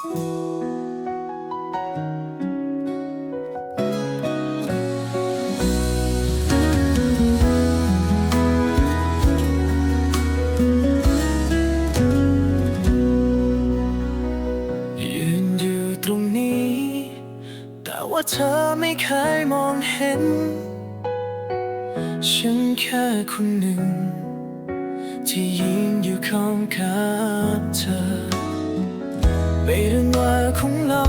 ยืนอยู่ตรงนี้ แต่ว่าเธอไม่เคยมองเห็น ฉันแค่คนหนึ่ง ที่ยืนอยู่ข้างกับเธอ ไม่เรื่องว่าของเรา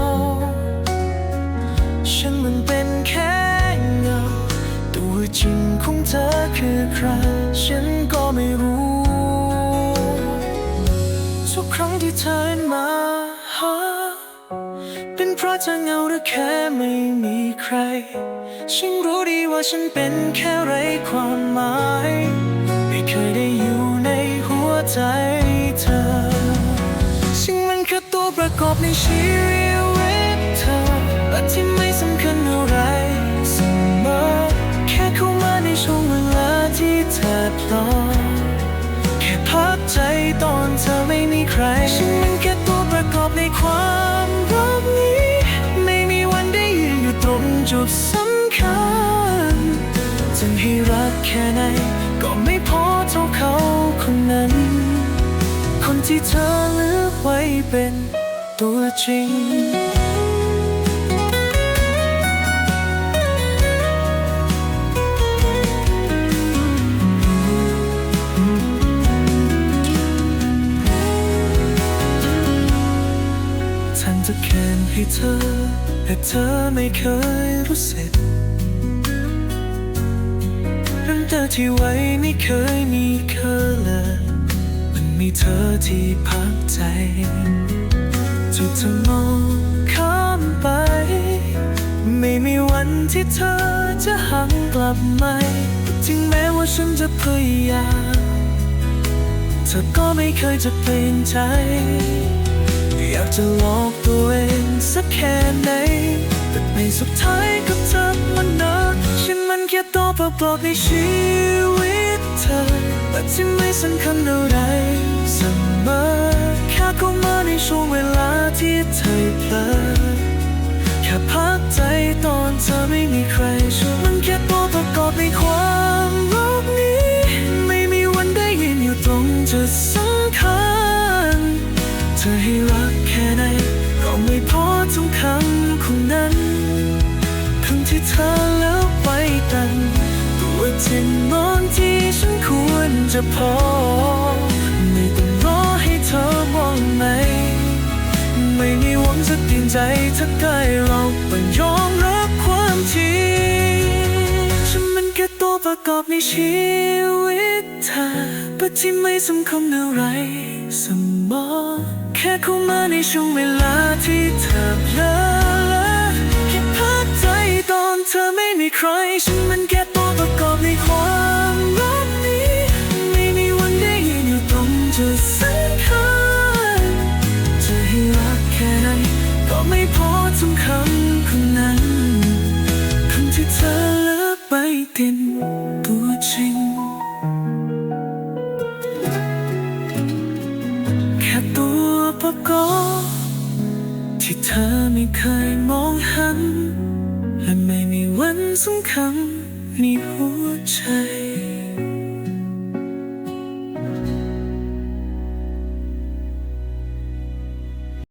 ฉันมันเป็นแค่เงา ตัวจริงของเธอคือใคร ฉันก็ไม่รู้ ทุกครั้งที่เธอมาหา เป็นเพราะเธอเงาหรือแค่ไม่มีใคร ฉันรู้ดีว่าฉันเป็นแค่ไรความหมาย ไม่เคยได้อยู่ในหัวใจ ประกอบในชีวิตเธอและที่ไม่สำคัญอะไรเสมอแค่เข้ามาในช่วงเวลาที่เธอพร้อมแค่พักใจตอนเธอไม่มีใคร ฉันมันแค่ตัวประกอบในความรักนี้ ไม่มีวันได้ยืนอยู่ตรงจุดสำคัญจะให้รักแค่ไหนก็ไม่พอเท่าเขาคนนั้น คนที่เธอเลือกไว้เป็น ตัวจริง ฉันจะแค้นให้เธอ แต่เธอไม่เคยรู้สึกน้ำตาที่ไว้ไม่เคยมีเคอเลยมันมีเธอที่พักใจ จุดเธอมองข้ามไป ไม่มีวันที่เธอจะหันกลับมาถึงแม้ว่าฉันจะพยายามเธอก็ไม่เคยจะเปลี่ยนใจ อยากจะหลอกตัวเองสักแค่ไหน แต่ในสุดท้ายก็เธอมันนะฉันมันแค่ตัวประกอบในชีวิตเธอ แต่ที่ไม่สำคัญอะไรเสมอแค่เข้ามาในช่วงเว แค่ไหนก็ไม่พอทุกคำคนนั้นคำที่เธอเลือกไว้ตัน ตัวจริงมองที่ฉันควรจะพอ ไม่ต้องรอให้เธอมองไหม ไม่มีหวังจะเปลี่ยนใจถ้าใกล้เราต้องยอมรับความจริงฉันมันแค่ตัวประกอบในชีวิตเธอแต่ที่ไม่สำคัญอะไรเสมอ แค่เข้ามาในช่วงเวลาที่เธอเพลอแค่พักใจตอนเธอไม่มีใคร ฉันมันแค่ตั ที่เธอไม่เคยมองหัน และไม่มีวันสำคัญในหัวใจ